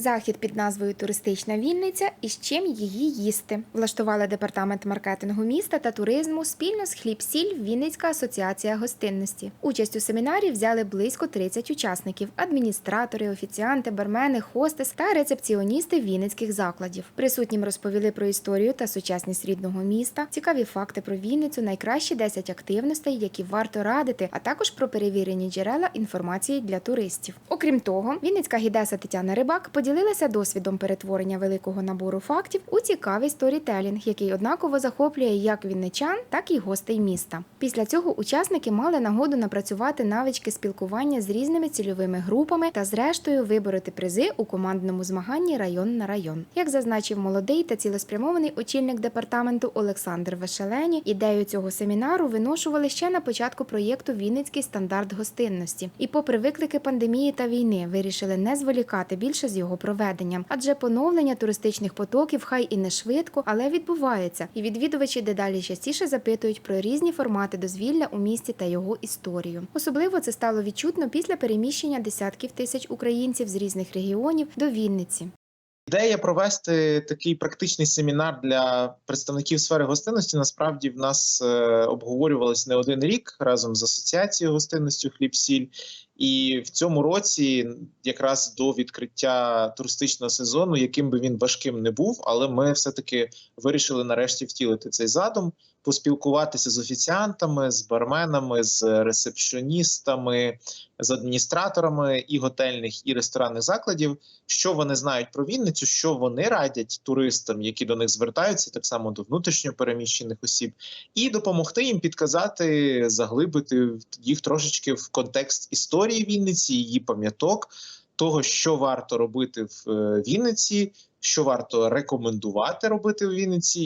Захід під назвою Туристична Вінниця і з чим її їсти. Влаштували департамент маркетингу міста та туризму спільно з хліб-сіль Вінницька асоціація гостинності. Участь у семінарі взяли близько 30 учасників: адміністратори, офіціанти, бармени, хостес та рецепціоністи вінницьких закладів. Присутнім розповіли про історію та сучасність рідного міста, цікаві факти про Вінницю, найкращі 10 активностей, які варто радити, а також про перевірені джерела інформації для туристів. Окрім того, Вінницька гідеса Тетяна Рибак поділилася досвідом перетворення великого набору фактів у цікавий сторітелінг, який однаково захоплює як вінничан, так і гостей міста. Після цього учасники мали нагоду напрацювати навички спілкування з різними цільовими групами та, зрештою, вибороти призи у командному змаганні район на район. Як зазначив молодий та цілеспрямований очільник департаменту Олександр Вешелені, ідею цього семінару виношували ще на початку проєкту Вінницький стандарт гостинності. І, попри виклики пандемії та війни, вирішили не зволікати більше з його проведенням, адже поновлення туристичних потоків хай і не швидко, але відбувається, і відвідувачі дедалі частіше запитують про різні формати дозвілля у місті та його історію. Особливо це стало відчутно після переміщення десятків тисяч українців з різних регіонів до Вінниці. Ідея провести такий практичний семінар для представників сфери гостинності насправді в нас е, обговорювалась не один рік разом з асоціацією гостинності «Хліб-сіль». І в цьому році, якраз до відкриття туристичного сезону, яким би він важким не був, але ми все-таки вирішили нарешті втілити цей задум, поспілкуватися з офіціантами, з барменами, з ресепшоністами, з адміністраторами і готельних, і ресторанних закладів, що вони знають про Вінницю, що вони радять туристам, які до них звертаються, так само до внутрішньо переміщених осіб, і допомогти їм підказати, заглибити їх трошечки в контекст історії Вінниці, її пам'яток, того, що варто робити в е, Вінниці, що варто рекомендувати робити в Вінниці.